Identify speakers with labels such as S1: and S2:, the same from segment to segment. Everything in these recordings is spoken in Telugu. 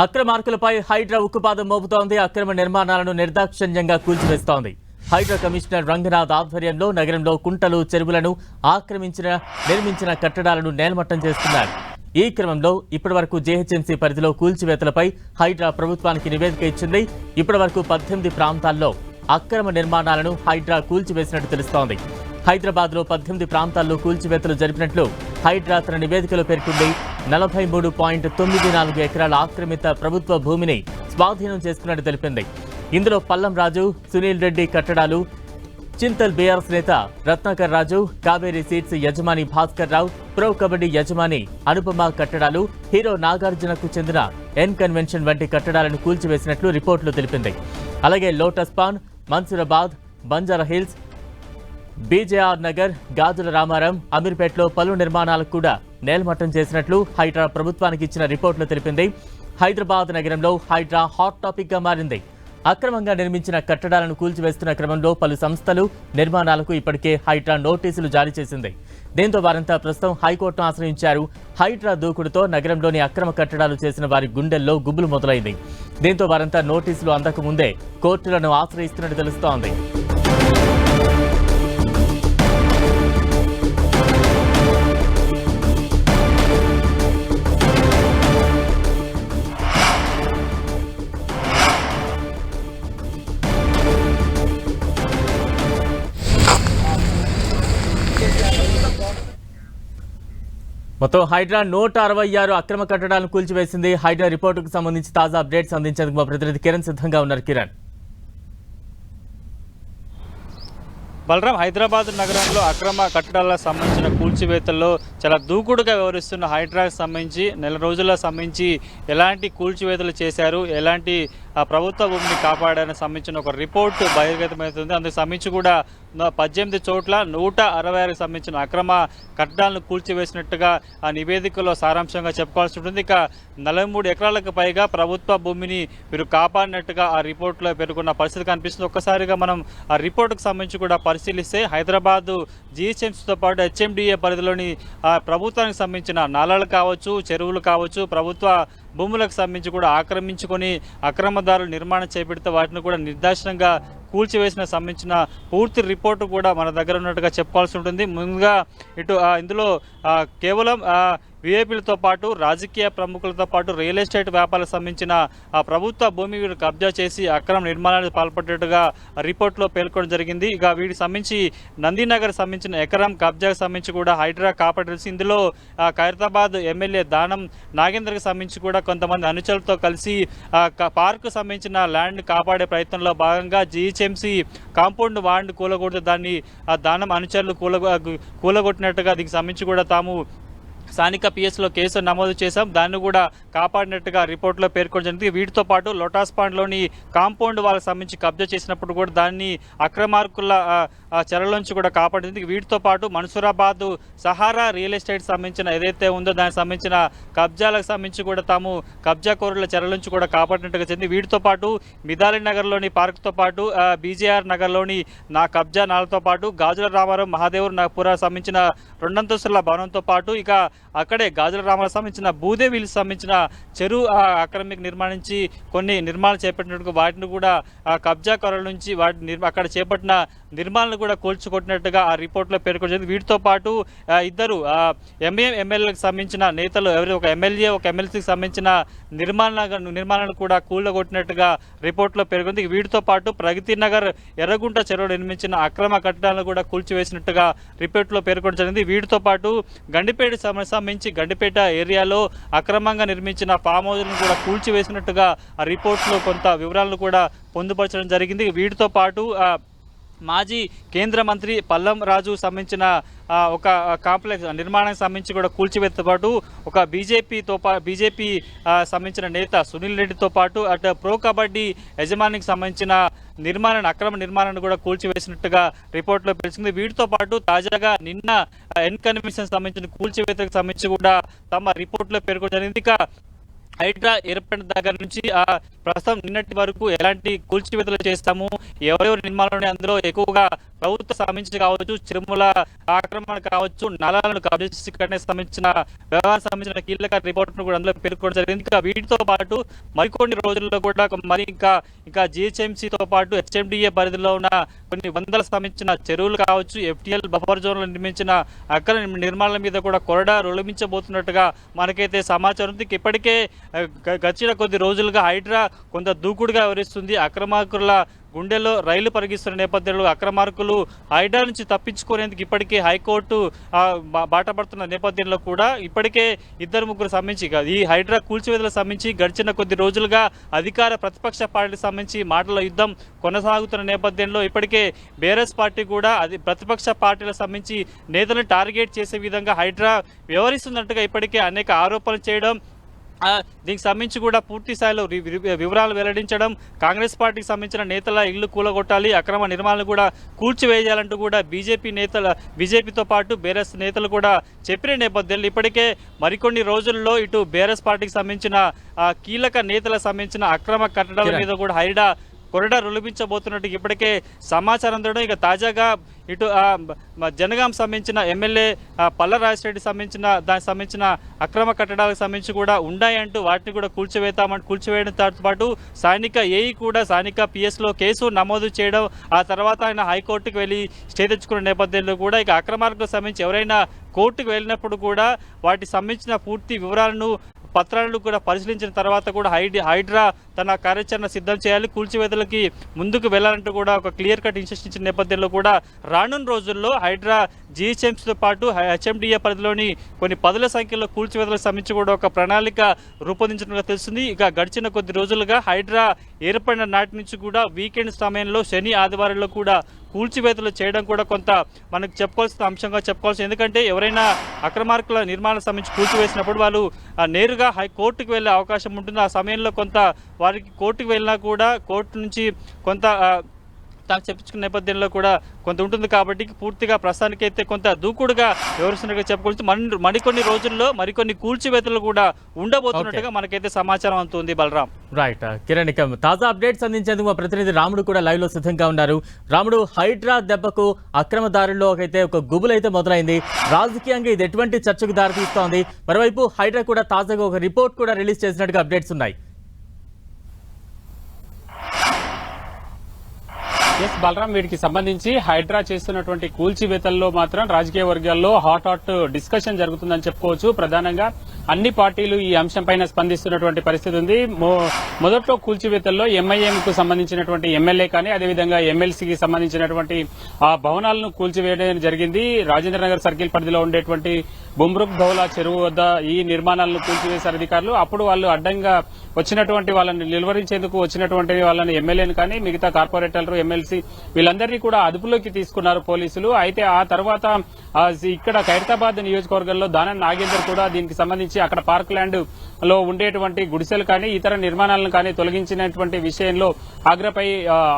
S1: అక్రమార్కులపై హైడ్రా ఉక్కుపాదం మోపుతోంది. అక్రమ నిర్మాణాలను నిర్దాక్షిణ్యంగా కూల్చివేస్తోంది. హైడ్రా కమిషనర్ రంగనాథ్ ఆధ్వర్యంలో నగరంలో కుంటలు చెరువులను ఆక్రమించిన నిర్మించిన కట్టడాలను నేలమట్టం చేస్తున్నారు. ఈ క్రమంలో ఇప్పటివరకు జేహెచ్ఎంసీ పరిధిలో కూల్చివేతలపై హైడ్రా ప్రభుత్వానికి నివేదిక ఇచ్చింది. ఇప్పటివరకు పద్దెనిమిది ప్రాంతాల్లో అక్రమ నిర్మాణాలను హైడ్రా కూల్చివేసినట్టు తెలుస్తోంది. హైదరాబాద్లో పద్దెనిమిది ప్రాంతాల్లో కూల్చివేతలు జరిపినట్లు హైడ్రా తన నివేదికలో పేర్కొంది. నలభై మూడు పాయింట్ తొమ్మిది నాలుగు ఎకరాల ఆక్రమిత ప్రభుత్వ భూమిని స్వాధీనం చేసుకున్నట్టు తెలిపింది. ఇందులో పల్లం రాజు సునీల్ రెడ్డి కట్టడాలు చింతల్ బీఆర్ఎస్ నేత రత్నాకర్ రాజు కావేరీ సీట్స్ యజమాని భాస్కర్ రావు ప్రో కబడ్డీ యజమాని అనుపమ కట్టడాలు హీరో నాగార్జునకు చెందిన ఎన్ కన్వెన్షన్ వంటి కట్టడాలను కూల్చివేసినట్లు రిపోర్టులు తెలిపింది. అలాగే Lotus Pond Mansoorabad Banjara Hills BJR Nagar Gajula Ramaram అమీర్పేటలో పలు నిర్మాణాలకు కూడా నేలమట్టం చేసినట్లు హైడ్రా ప్రభుత్వానికి ఇచ్చిన రిపోర్టులో తెలిపింది. హైదరాబాద్ నగరంలో హైడ్రా హాట్ టాపిక్గా మారింది. అక్రమంగా నిర్మించిన కట్టడాలను కూల్చివేస్తున్న క్రమంలో పలు సంస్థలు నిర్మాణాలకు ఇప్పటికే హైడ్రా నోటీసులు జారీ చేసింది. దీంతో వారంతా ప్రస్తుతం హైకోర్టును ఆశ్రయించారు. హైడ్రా దూకుడుతో నగరంలోని అక్రమ కట్టడాలు చేసిన వారి గుండెల్లో గుబులు మొదలైంది. దీంతో వారంతా నోటీసులు అందక ముందే కోర్టులను ఆశ్రయిస్తున్నట్టు తెలుస్తోంది. మొత్తం హైడ్రా నూట అరవై ఆరు అక్రమ కట్టడాలను కూల్చివేసింది హైడ్రా రిపోర్టుకు సంబంధించి తాజా అప్డేట్స్ అందించేందుకు మా ప్రతినిధి కిరణ్ సిద్ధంగా ఉన్నారు. కిరణ్.
S2: బలరాం హైదరాబాద్ నగరంలో అక్రమ కట్టడాలకు సంబంధించిన కూల్చివేతల్లో చాలా దూకుడుగా వ్యవహరిస్తున్న హైడ్రాకు సంబంధించి నెల రోజుల సంబంధించి ఎలాంటి కూల్చివేతలు చేశారు ఎలాంటి ఆ, ప్రభుత్వ భూమిని కాపాడడానికి సంబంధించిన ఒక రిపోర్ట్ బహిర్గతమవుతుంది. అందుకు సంబంధించి కూడా పద్దెనిమిది చోట్ల నూట అరవై ఆరుకు సంబంధించిన అక్రమ కట్టడాలను కూల్చివేసినట్టుగా ఆ నివేదికలో సారాంశంగా చెప్పుకోవాల్సి ఉంటుంది. ఇక నలభై మూడు ఎకరాలకు పైగా ప్రభుత్వ భూమిని వీరు కాపాడినట్టుగా ఆ రిపోర్ట్లో పేర్కొన్న పరిస్థితి కనిపిస్తుంది. ఒక్కసారిగా మనం ఆ రిపోర్టుకు సంబంధించి కూడా పరిశీలిస్తే హైదరాబాదు జిహెచ్ఎంసీతో పాటు హెచ్ఎండిఏ పరిధిలోని ఆ, ప్రభుత్వానికి సంబంధించిన నాలలు కావచ్చు చెరువులు కావచ్చు ప్రభుత్వ భూములకు సంబంధించి కూడా ఆక్రమించుకొని అక్రమదారులు నిర్మాణం చేపెడితే వాటిని కూడా నిర్దాక్షిణంగా కూల్చివేసిన సంబంధించిన పూర్తి రిపోర్టు కూడా మన దగ్గర ఉన్నట్టుగా చెప్పుకోవాల్సి ఉంటుంది. ముందుగా ఇటు ఇందులో కేవలం వీఐపీలతో పాటు రాజకీయ ప్రముఖులతో పాటు రియల్ ఎస్టేట్ వ్యాపారాలకు సంబంధించిన ఆ ప్రభుత్వ భూమి వీరు కబ్జా చేసి అక్రమ నిర్మాణానికి పాల్పడ్డట్టుగా రిపోర్ట్లో పేర్కొనడం జరిగింది. ఇక వీటికి సంబంధించి నందీనగర్ సంబంధించిన ఎకరం కబ్జాకు సంబంధించి కూడా హైడ్రా కాపాడాల్సి ఇందులో ఖైరతాబాద్ ఎమ్మెల్యే దానం నాగేంద్రకి సంబంధించి కూడా కొంతమంది అనుచరులతో కలిసి పార్కు సంబంధించిన ల్యాండ్ కాపాడే ప్రయత్నంలో భాగంగా జీహెచ్ఎంసీ కాంపౌండ్ వాండ్ కూలగొడితే దాన్ని ఆ దానం అనుచరులు కూల కూలగొట్టినట్టుగా దీనికి సంబంధించి కూడా తాము స్థానిక పిఎస్లో కేసు నమోదు చేశాం. దాన్ని కూడా కాపాడినట్టుగా రిపోర్ట్లో పేర్కొనడం జరిగింది. వీటితో పాటు లోటాస్ పాండ్లోని కాంపౌండ్ వాళ్ళకి సంబంధించి కబ్జా చేసినప్పుడు కూడా దాన్ని అక్రమార్కుల చెరల నుంచి చెరలోంచి కూడా కాపాడింది వీటితో పాటు మన్సూరాబాద్ సహారా రియల్ ఎస్టేట్ సంబంధించిన ఏదైతే ఉందో దానికి సంబంధించిన కబ్జాలకు సంబంధించి కూడా తాము కబ్జా కోరుల చెరలోంచి కూడా కాపాడినట్టుగా చెంది వీటితో పాటు మిదాలి నగర్లోని పార్క్తో పాటు బీజేఆర్ నగర్లోని నా కబ్జా నాలతో పాటు గాజుల రామారావు మహాదేవర్ నాగపుర సంబంధించిన రెండంతస్తుల భవనంతో పాటు ఇక అక్కడే గాజుల రామారావు సంబంధించిన భూదేవికి సంబంధించిన చెరువు అక్రమిక నిర్మాణించి కొన్ని నిర్మాణాలు చేపట్టినట్టు వాటిని కూడా కబ్జా కొరల నుంచి వాటి అక్కడ చేపట్టిన నిర్మాణాలను కూడా కూల్చుకొట్టినట్టుగా ఆ రిపోర్ట్లో పేర్కొంది వీటితో పాటు ఇద్దరు ఎంఏఎం ఎమ్మెల్యేలకు సంబంధించిన నేతలు ఎవరి ఒక ఎమ్మెల్యే ఒక ఎమ్మెల్సీకి సంబంధించిన నిర్మాణ నిర్మాణాలను కూడా కూలగొట్టినట్టుగా రిపోర్ట్లో పేర్కొంది. వీటితో పాటు ప్రగతి నగర్ ఎర్రగుంట చెరువు నిర్మించిన అక్రమ కట్టడాలను కూడా కూల్చివేసినట్టుగా రిపోర్ట్లో పేర్కొనడం జరిగింది. వీటితో పాటు గండిపేట సమ- సంబంధించి గండిపేట ఏరియాలో అక్రమంగా నిర్మించిన ఫామ్ హౌజ్లను కూడా కూల్చివేసినట్టుగా ఆ రిపోర్ట్లో కొంత వివరాలను కూడా పొందుపరచడం జరిగింది. వీటితో పాటు మాజీ కేంద్ర మంత్రి పల్లం రాజు సంబంధించిన ఒక కాంప్లెక్స్ నిర్మాణానికి సంబంధించి కూడా కూల్చివేతతో పాటు ఒక బీజేపీతో పా బీజేపీ సంబంధించిన నేత సునీల్ రెడ్డితో పాటు అటు ప్రో కబడ్డీ యజమానికి సంబంధించిన నిర్మాణాన్ని అక్రమ నిర్మాణాన్ని కూడా కూల్చివేసినట్టుగా రిపోర్ట్లో పెరిచింది వీటితో పాటు తాజాగా నిన్న ఎన్ కన్వెన్షన్ సంబంధించిన కూల్చివేతకు సంబంధించి కూడా తమ రిపోర్ట్లో పేర్కొనడం జరిగింది. ఇక హైడ్రా ఏర్పడిన దగ్గర నుంచి ఆ ప్రస్తుతం నిన్నటి వరకు ఎలాంటి కూల్చివేతలు చేస్తాము? ఎవరెవరు నిర్మాణాలు అందులో ఎక్కువగా ప్రభుత్వ సంబంధించి కావచ్చు చిరుమల ఆక్రమణ కావచ్చు నలాలను కబ్జా సంబంధించిన వ్యవహారం సంబంధించిన కీలక రిపోర్ట్ను కూడా అందులో పేర్కొనడం జరిగింది. ఇంకా వీటితో పాటు మరికొన్ని రోజుల్లో కూడా మరి ఇంకా ఇంకా జిహెచ్ఎంసీతో పాటు హెచ్ఎండిఏ పరిధిలో ఉన్న కొన్ని వందల సంబంధించిన చెరువులు కావచ్చు ఎఫ్టీఎల్ బఫర్ జోన్లు నిర్మించిన అక్కడ నిర్మాణాల మీద కూడా కొరడా రుళమించబోతున్నట్టుగా మనకైతే సమాచారం ఉంది. ఇప్పటికే గచ్చిన గడిచిన కొద్ది రోజులుగా హైడ్రా కొంత దూకుడుగా వివరిస్తుంది. అక్రమాకుల గుండెల్లో రైలు పరిగిస్తున్న నేపథ్యంలో అక్రమార్కులు హైడ్రా నుంచి తప్పించుకునేందుకు ఇప్పటికే హైకోర్టు బాటపడుతున్న నేపథ్యంలో కూడా ఇప్పటికే ఇద్దరు ముగ్గురు సంబంధించి కాదు, ఈ హైడ్రా కూల్చివేతలకు సంబంధించి గడిచిన కొద్ది రోజులుగా అధికార ప్రతిపక్ష పార్టీకి సంబంధించి మాటల యుద్ధం కొనసాగుతున్న నేపథ్యంలో ఇప్పటికే బీఆర్ఎస్ పార్టీ కూడా అది ప్రతిపక్ష పార్టీలకు సంబంధించి నేతలను టార్గెట్ చేసే విధంగా హైడ్రా వ్యవహరిస్తున్నట్టుగా ఇప్పటికే అనేక ఆరోపణలు చేయడం దీనికి సంబంధించి కూడా పూర్తి స్థాయిలో వివరాలు వెల్లడించడం కాంగ్రెస్ పార్టీకి సంబంధించిన నేతల ఇల్లు కూలగొట్టాలి అక్రమ నిర్మాణాలు కూడా కూల్చివేయాలంటూ కూడా బీజేపీ నేతల బీజేపీతో పాటు బీఆర్ఎస్ నేతలు కూడా చెప్పిన నేపథ్యంలో ఇప్పటికే మరికొన్ని రోజుల్లో ఇటు బీఆర్ఎస్ పార్టీకి సంబంధించిన కీలక నేతలకు సంబంధించిన అక్రమ కట్టడాల. మీద కూడా హైడా కొరడా రొలిపించబోతున్నట్టు ఇప్పటికే సమాచారం ఇక తాజాగా ఇటు జనగాం సంబంధించిన ఎమ్మెల్యే పల్ల రాజశేఖరెడ్డి సంబంధించిన దానికి సంబంధించిన అక్రమ కట్టడాలకు సంబంధించి కూడా ఉన్నాయంటూ వాటిని కూడా కూల్చివేతామంటూ కూల్చివేయడంతో పాటు స్థానిక ఏఈ కూడా స్థానిక పిఎస్లో కేసు నమోదు చేయడం ఆ తర్వాత ఆయన హైకోర్టుకు వెళ్ళి స్టే తెచ్చుకున్న నేపథ్యంలో కూడా ఇక అక్రమాలకు సంబంధించి ఎవరైనా కోర్టుకు వెళ్ళినప్పుడు కూడా వాటికి సంబంధించిన పూర్తి వివరాలను పత్రాలను కూడా పరిశీలించిన తర్వాత కూడా హైడ్ హైడ్రా తన కార్యాచరణ సిద్ధం చేయాలి. కూల్చివేతలకి ముందుకు వెళ్ళాలంటూ కూడా ఒక క్లియర్ కట్ ఇన్స్ట్రక్షన్ ఇచ్చిన నేపథ్యంలో కూడా రానున్న రోజుల్లో హైడ్రా జీహెచ్ఎంసీతో పాటు హెచ్ఎండిఏ పరిధిలోని కొన్ని పదుల సంఖ్యలో కూల్చివేతలకు సంబంధించి కూడా ఒక ప్రణాళిక రూపొందించినట్లుగా తెలుస్తుంది. ఇక గడిచిన కొద్ది రోజులుగా హైడ్రా ఏర్పడిన నాటి నుంచి కూడా వీకెండ్ సమయంలో శని ఆదివారంలో కూడా కూల్చివేతలు చేయడం కూడా కొంత మనకు చెప్పుకోవాల్సిన అంశంగా చెప్పుకోవాల్సి ఎందుకంటే ఎవరైనా అక్రమార్కుల నిర్మాణం సంబంధించి కూల్చివేసినప్పుడు వాళ్ళు నేరుగా హై కోర్టుకు వెళ్ళే అవకాశం ఉంటుంది. ఆ సమయంలో కొంత వారికి కోర్టుకు వెళ్ళినా కూడా కోర్టు నుంచి కొంత తాను చెప్పించుకున్న నేపథ్యంలో కూడా కొంత ఉంటుంది కాబట్టి పూర్తిగా ప్రస్తుతానికైతే కొంత దూకుడుగా వివరిస్తున్నట్టుగా చెప్పుకోవచ్చు. మరి మరికొన్ని రోజుల్లో మరికొన్ని కూల్చివేతలు కూడా ఉండబోతున్నట్టుగా మనకైతే సమాచారం అందుతుంది బలరాం.
S1: రైట్ కిరణ్ ఇక తాజా అప్డేట్స్ అందించేందుకు మా ప్రతినిధి రాముడు కూడా లైవ్లో సిద్ధంగా ఉన్నారు. రాముడు హైడ్రా దెబ్బకు అక్రమదారుల్లో అయితే ఒక గుబులు అయితే మొదలైంది. రాజకీయంగా ఇది ఎటువంటి చర్చకు దారితీస్తోంది? మరోవైపు హైడ్రా కూడా తాజాగా ఒక రిపోర్ట్ కూడా రిలీజ్ చేసినట్టుగా అప్డేట్స్ ఉన్నాయి.
S3: ఎస్ బలరాం వీటికి సంబంధించి హైడ్రా చేస్తున్నటువంటి కూల్చివేతల్లో మాత్రం రాజకీయ వర్గాల్లో హాట్ హాట్ డిస్కషన్ జరుగుతుందని చెప్పుకోవచ్చు. ప్రధానంగా అన్ని పార్టీలు ఈ అంశంపైన స్పందిస్తున్నటువంటి పరిస్థితి ఉంది. మొ- మొదట్లో కూల్చివేతల్లో ఎంఐఎంకు సంబంధించినటువంటి ఎమ్మెల్యే కానీ అదేవిధంగా ఎమ్మెల్సీకి సంబంధించినటువంటి ఆ భవనాలను కూల్చివేయడం జరిగింది. రాజేంద్ర నగర్ సర్కిల్ పరిధిలో ఉండేటువంటి బుమ్రుక్ ధౌలా చెరువు వద్ద ఈ నిర్మాణాలను కూల్చివేశారు అధికారులు. అప్పుడు వాళ్ళు అడ్డంగా వచ్చినటువంటి వాళ్ళని నిలువరించేందుకు వచ్చినటువంటి వాళ్ళని ఎమ్మెల్యేని కానీ మిగతా కార్పొరేటర్లు ఎమ్మెల్సీ వీళ్ళందరినీ కూడా అదుపులోకి తీసుకున్నారు పోలీసులు. అయితే ఆ తర్వాత ఇక్కడ ఖైరతాబాద్ నియోజకవర్గంలో దానం నాగేందర్ కూడా దీనికి సంబంధించి అక్కడ పార్క్ ల్యాండ్లో ఉండేటువంటి గుడిసెలు కానీ ఇతర నిర్మాణాలను కానీ తొలగించినటువంటి విషయంలో ఆగ్రాపై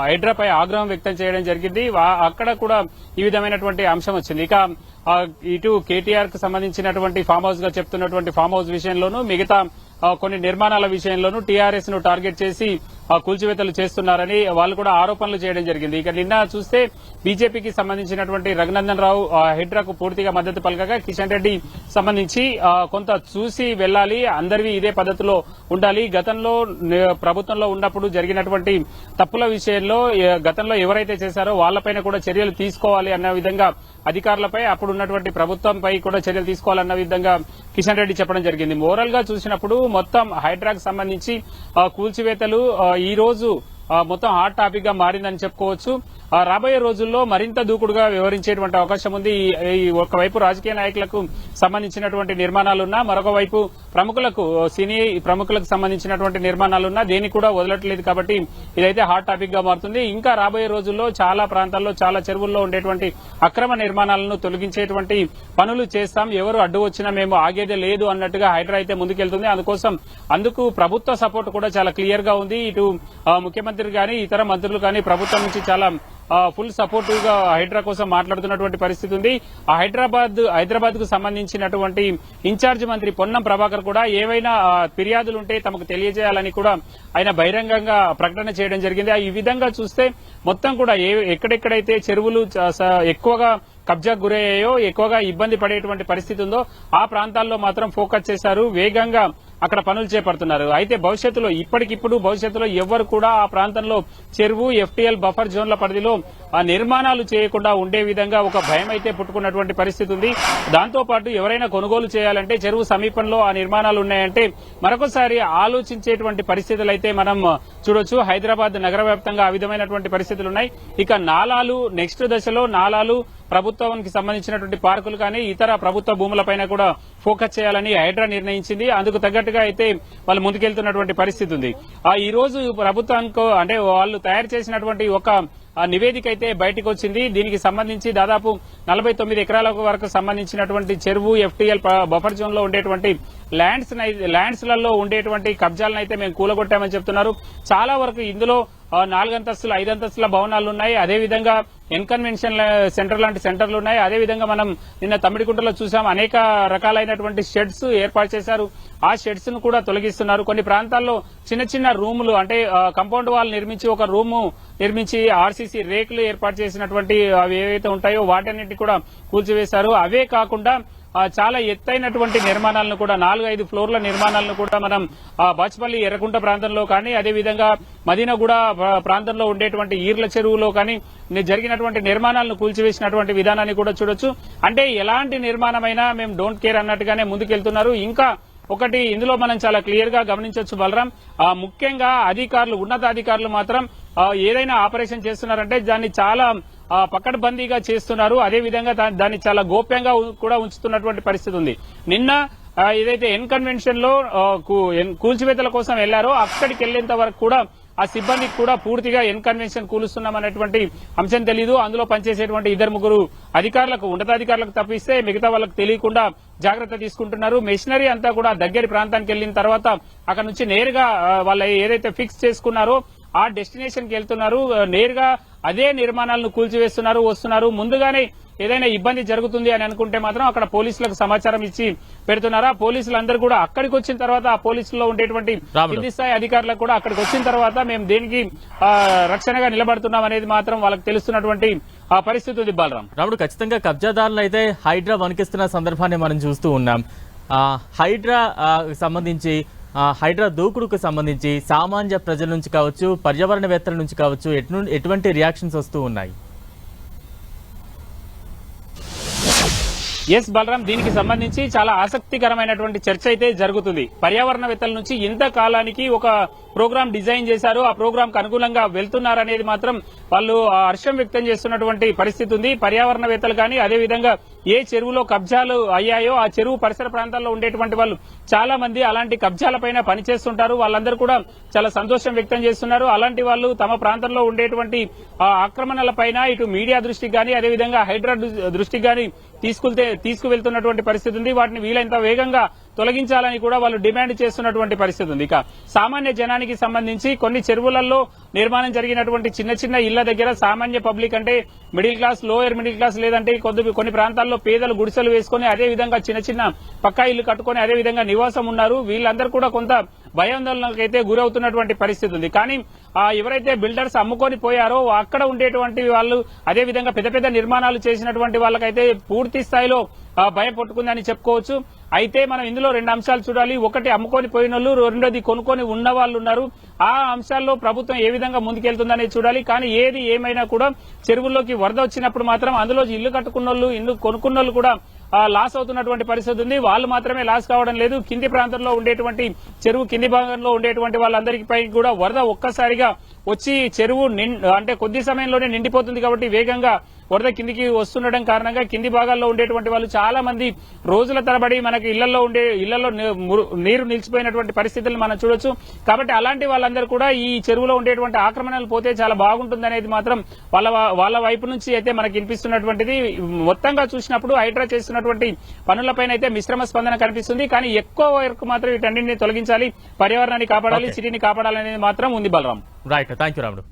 S3: హైడ్రాపై ఆగ్రహం వ్యక్తం చేయడం జరిగింది. అక్కడ కూడా ఈ విధమైనటువంటి అంశం వచ్చింది. ఇక ఇటు కేటీఆర్కు సంబంధించినటువంటి ఫామ్ హౌస్గా చెప్తున్నటువంటి ఫామ్ హౌస్ విషయంలోనూ మిగతా కొన్ని నిర్మాణాల విషయంలోనూ టీఆర్ఎస్ను టార్గెట్ చేసి కూల్చివేతలు చేస్తున్నారని వాళ్ళు కూడా ఆరోపణలు చేయడం జరిగింది. ఇక నిన్న చూస్తే బీజేపీకి సంబంధించినటువంటి రఘునందన్ రావు హెడ్రాకు పూర్తిగా మద్దతు పలకగా కిషన్ రెడ్డి సంబంధించి కొంత చూసి వెళ్ళాలి అందరివి ఇదే పద్ధతిలో ఉండాలి. గతంలో ప్రభుత్వంలో ఉన్నప్పుడు జరిగినటువంటి తప్పుల విషయంలో గతంలో ఎవరైతే చేశారో వాళ్ళపైన కూడా చర్యలు తీసుకోవాలి అన్న విధంగా అధికారులపై అప్పుడు ఉన్నటువంటి ప్రభుత్వంపై కూడా చర్యలు తీసుకోవాలన్న విధంగా కిషన్ రెడ్డి చెప్పడం జరిగింది. మోరల్గా చూసినప్పుడు మొత్తం హైడ్రాక్ సంబంధించి కూల్చివేతలు ఈ రోజు మొత్తం హాట్ టాపిక్గా మారిందని చెప్పుకోవచ్చు. రాబోయే రోజుల్లో మరింత దూకుడుగా వ్యవహరించేటువంటి అవకాశం ఉంది. ఈ- ఒకవైపు రాజకీయ నాయకులకు సంబంధించినటువంటి నిర్మాణాలున్నా మరొక వైపు ప్రముఖులకు సినీ ప్రముఖులకు సంబంధించినటువంటి నిర్మాణాలున్నా దేన్ని కూడా వదలట్లేదు కాబట్టి ఇదైతే హాట్ టాపిక్గా మారుతుంది. ఇంకా రాబోయే రోజుల్లో చాలా ప్రాంతాల్లో చాలా చెరువుల్లో ఉండేటువంటి అక్రమ నిర్మాణాలను తొలగించేటువంటి పనులు చేస్తాం. ఎవరు అడ్డు వచ్చినా మేము ఆగేదే లేదు అన్నట్టుగా హైడ్రా అయితే ముందుకెళ్తుంది. అందుకోసం అందుకు ప్రభుత్వ సపోర్ట్ కూడా చాలా క్లియర్గా ఉంది. ఇటు ముఖ్యమంత్రి గాని ఇతర మంత్రులు కానీ ప్రభుత్వం నుంచి చాలా ఫుల్ సపోర్టివ్గా హైడ్రా కోసం మాట్లాడుతున్నటువంటి పరిస్థితి ఉంది. ఆ హైదరాబాద్ హైదరాబాద్కు సంబంధించినటువంటి ఇన్ఛార్జ్ మంత్రి పొన్నం ప్రభాకర్ కూడా ఏవైనా ఫిర్యాదులు ఉంటే తమకు తెలియజేయాలని కూడా ఆయన బహిరంగంగా ప్రకటన చేయడం జరిగింది. ఆ ఈ విధంగా చూస్తే మొత్తం కూడా ఏ ఎక్కడెక్కడైతే చెరువులు ఎక్కువగా కబ్జాకు గురయ్యాయో ఎక్కువగా ఇబ్బంది పడేటువంటి పరిస్థితి ఉందో ఆ ప్రాంతాల్లో మాత్రం ఫోకస్ చేశారు. వేగంగా అక్కడ పనులు చేపడుతున్నారు. అయితే భవిష్యత్తులో ఇప్పటికిప్పుడు భవిష్యత్తులో ఎవరు కూడా ఆ ప్రాంతంలో చెరువు ఎఫ్టీఎల్ బఫర్ జోన్ల పరిధిలో ఆ నిర్మాణాలు చేయకుండా ఉండే విధంగా ఒక భయం అయితే పుట్టుకున్నటువంటి పరిస్థితి ఉంది. దాంతోపాటు ఎవరైనా కొనుగోలు చేయాలంటే చెరువు సమీపంలో ఆ నిర్మాణాలు ఉన్నాయంటే మరొకసారి ఆలోచించేటువంటి పరిస్థితులు అయితే మనం చూడొచ్చు. హైదరాబాద్ నగర వ్యాప్తంగా ఆ విధమైనటువంటి పరిస్థితులు ఉన్నాయి ఇక నాలాలు నెక్స్ట్ దశలో నాలాలు ప్రభుత్వానికి సంబంధించినటువంటి పార్కులు కానీ ఇతర ప్రభుత్వ భూములపైన కూడా ఫోకస్ చేయాలని హైడ్రా నిర్ణయించింది. అందుకు తగ్గట్టుగా అయితే వాళ్ళు ముందుకెళ్తున్నటువంటి పరిస్థితి ఉంది. ఆ ఈ రోజు ప్రభుత్వానికి అంటే వాళ్ళు తయారు చేసినటువంటి ఒక నివేదిక అయితే బయటకు వచ్చింది. దీనికి సంబంధించి దాదాపు నలభై తొమ్మిది ఎకరాల వరకు సంబంధించినటువంటి చెరువు ఎఫ్టీఎల్ బఫర్ జోన్లో ఉండేటువంటి ల్యాండ్స్ ల్యాండ్స్లలో ఉండేటువంటి కబ్జాలను అయితే మేము కూలగొట్టామని చెప్తున్నారు. చాలా వరకు ఇందులో నాలుగంతస్తుల ఐదంతస్తుల భవనాలు ఉన్నాయి అదేవిధంగా ఎన్కన్వెన్షన్ సెంటర్ లాంటి సెంటర్లు ఉన్నాయి అదేవిధంగా మనం నిన్న తమిడికుంటలో చూసాం అనేక రకాలైనటువంటి షెడ్స్ ఏర్పాటు చేశారు. ఆ షెడ్స్ను కూడా తొలగిస్తున్నారు. కొన్ని ప్రాంతాల్లో చిన్న చిన్న రూములు అంటే కంపౌండ్ వాల్ నిర్మించి ఒక రూము నిర్మించి ఆర్సీసీ రేకులు ఏర్పాటు చేసినటువంటి అవి ఏవైతే ఉంటాయో వాటన్నిటి కూడా కూల్చివేశారు. అవే కాకుండా చాలా ఎత్తైనటువంటి నిర్మాణాలను కూడా నాలుగు ఐదు ఫ్లోర్ల నిర్మాణాలను కూడా మనం ఆ, ఎర్రకుంట ప్రాంతంలో కానీ అదేవిధంగా మదీనగూడ ప్రాంతంలో ఉండేటువంటి ఈర్ల చెరువులో కానీ జరిగినటువంటి నిర్మాణాలను కూల్చివేసినటువంటి విధానాన్ని కూడా చూడొచ్చు. అంటే ఎలాంటి నిర్మాణమైనా మేము డోంట్ కేర్ అన్నట్టుగానే ముందుకెళ్తున్నారు. ఇంకా ఒకటి ఇందులో మనం చాలా క్లియర్గా గమనించవచ్చు బలరాం ముఖ్యంగా అధికారులు ఉన్నతాధికారులు మాత్రం ఏదైనా ఆపరేషన్ చేస్తున్నారంటే దాన్ని చాలా పకడ్బందీగా చేస్తున్నారు. అదే విధంగా దాన్ని చాలా గోప్యంగా కూడా ఉంచుతున్నటువంటి పరిస్థితి ఉంది. నిన్న ఏదైతే ఎన్ కన్వెన్షన్లో ఎన్- కూల్చివేతల కోసం వెళ్ళారో అక్కడికి వెళ్ళేంత వరకు కూడా ఆ సిబ్బందికి కూడా పూర్తిగా ఎన్ కన్వెన్షన్ కూలుస్తున్నాం అనేటువంటి అంశం తెలీదు. అందులో పనిచేసేటువంటి ఇద్దరు ముగ్గురు అధికారులకు ఉన్నతాధికారులకు తప్పిస్తే మిగతా వాళ్ళకి తెలియకుండా జాగ్రత్త తీసుకుంటున్నారు. మెషినరీ అంతా కూడా దగ్గరి ప్రాంతానికి వెళ్ళిన తర్వాత అక్కడ నుంచి నేరుగా వాళ్ళ ఏదైతే ఫిక్స్ చేసుకున్నారో ఆ డెస్టినేషన్కి వెళ్తున్నారు నేరుగా అదే నిర్మాణాలను కూల్చివేస్తున్నారు వస్తున్నారు. ముందుగానే ఏదైనా ఇబ్బంది జరుగుతుంది అని అనుకుంటే మాత్రం అక్కడ పోలీసులకు సమాచారం ఇచ్చి పెడుతున్నారు? ఆ పోలీసులందరూ కూడా అక్కడికి వచ్చిన తర్వాత ఆ పోలీసుల్లో ఉండేటువంటి. కింది స్థాయి అధికారులకు కూడా అక్కడికి వచ్చిన తర్వాత మేము దేనికి రక్షణగా నిలబడుతున్నాం అనేది మాత్రం వాళ్ళకి తెలుస్తున్నటువంటి ఆ పరిస్థితి ఉంది బాలరాం
S1: రాముడు ఖచ్చితంగా కబ్జాదారులు అయితే హైడ్రా వణికిస్తున్న సందర్భాన్ని మనం చూస్తూ ఉన్నాం. హైడ్రా సంబంధించి హైడ్రా దూకుడుకు సంబంధించి సామాన్య ప్రజల నుంచి కావచ్చు పర్యావరణవేత్తల నుంచి కావచ్చు ఎటు ఎటువంటి రియాక్షన్స్ వస్తూ ఉన్నాయి?
S3: ఎస్ బలరాం దీనికి సంబంధించి చాలా ఆసక్తికరమైనటువంటి చర్చ అయితే జరుగుతుంది. పర్యావరణవేత్తల నుంచి ఇంత కాలానికి ఒక ప్రోగ్రామ్ డిజైన్ చేశారు. ఆ ప్రోగ్రామ్కు అనుగుణంగా వెళ్తున్నారనేది మాత్రం వాళ్ళు ఆ హర్షం వ్యక్తం చేస్తున్నటువంటి పరిస్థితి ఉంది. పర్యావరణవేత్తలు కానీ అదేవిధంగా ఏ చెరువులో కబ్జాలు అయ్యాయో ఆ చెరువు పరిసర ప్రాంతాల్లో ఉండేటువంటి వాళ్ళు చాలా మంది అలాంటి కబ్జాలపైన పనిచేస్తుంటారు. వాళ్ళందరూ కూడా చాలా సంతోషం వ్యక్తం చేస్తున్నారు. అలాంటి వాళ్ళు తమ ప్రాంతంలో ఉండేటువంటి ఆక్రమణలపైన ఇటు మీడియా దృష్టికి కానీ అదేవిధంగా హైడ్రా దృష్టికి కానీ తీసుకెళ్తే తీసుకువెళ్తున్నటువంటి పరిస్థితి ఉంది. వాటిని వీలైనంత వేగంగా తొలగించాలని కూడా వాళ్ళు డిమాండ్ చేస్తున్నటువంటి పరిస్థితి ఉంది. ఇక సామాన్య జనానికి సంబంధించి కొన్ని చెరువులలో నిర్మాణం జరిగినటువంటి చిన్న చిన్న ఇళ్ళ దగ్గర సామాన్య పబ్లిక్ అంటే middle class lower middle class లేదంటే కొద్ది కొన్ని ప్రాంతాల్లో పేదలు గుడిసెలు వేసుకొని అదే విధంగా చిన్న చిన్న పక్కా ఇల్లు కట్టుకొని అదే విధంగా నివాసం ఉన్నారు. వీళ్ళందరూ కూడా కొంత భయాందోళనకైతే గురవుతున్నటువంటి పరిస్థితి ఉంది. కానీ ఎవరైతే బిల్డర్స్ అమ్ముకొని పోయారో అక్కడ ఉండేటువంటి వాళ్ళు అదే విధంగా పెద్ద పెద్ద నిర్మాణాలు చేసినటువంటి వాళ్ళకైతే పూర్తి స్థాయిలో భయం పట్టుకుందని చెప్పుకోవచ్చు. అయితే మనం ఇందులో రెండు అంశాలు చూడాలి. ఒకటి అమ్ముకొని పోయిన వాళ్ళు రెండోది కొనుక్కొని ఉన్న వాళ్ళు ఉన్నారు. ఆ అంశాల్లో ప్రభుత్వం ఏ విధంగా ముందుకెళ్తుందనేది చూడాలి. కానీ ఏది ఏమైనా కూడా చెరువుల్లోకి వరద వచ్చినప్పుడు మాత్రం అందులో ఇల్లు కట్టుకున్న వాళ్ళు ఇల్లు కొనుక్కున్న వాళ్ళు కూడా లాస్ అవుతున్నటువంటి పరిస్థితి ఉంది. వాళ్ళు మాత్రమే లాస్ కావడం లేదు. కింది ప్రాంతంలో ఉండేటువంటి చెరువు కింది భాగంలో ఉండేటువంటి వాళ్ళందరికీ కూడా వరద ఒక్కసారిగా వచ్చి చెరువు అంటే కొద్ది సమయంలోనే నిండిపోతుంది కాబట్టి వేగంగా వరద కిందికి వస్తుండడం కారణంగా కింది భాగాల్లో ఉండేటువంటి వాళ్ళు చాలా మంది రోజుల తరబడి మనకి ఇళ్ళలో ఉండే ఇళ్ళలో నీరు నిలిచిపోయినటువంటి పరిస్థితులు మనం చూడొచ్చు. కాబట్టి అలాంటి వాళ్ళందరూ కూడా ఈ చెరువులో ఉండేటువంటి ఆక్రమణలు పోతే చాలా బాగుంటుంది అనేది మాత్రం వాళ్ళ వాళ్ళ వైపు నుంచి అయితే మనకి వినిపిస్తున్నటువంటిది. మొత్తంగా చూసినప్పుడు హైడ్రా చేస్తున్నటువంటి పనులపైన అయితే మిశ్రమ స్పందన కనిపిస్తుంది. కానీ ఎక్కువ వరకు మాత్రం వీటన్నింటిని తొలగించాలి. పర్యావరణాన్ని కాపాడాలి. సిటీని కాపాడాలనేది మాత్రం ఉంది బలరాం.
S1: రైట్. థ్యాంక్ యూ రాముడు.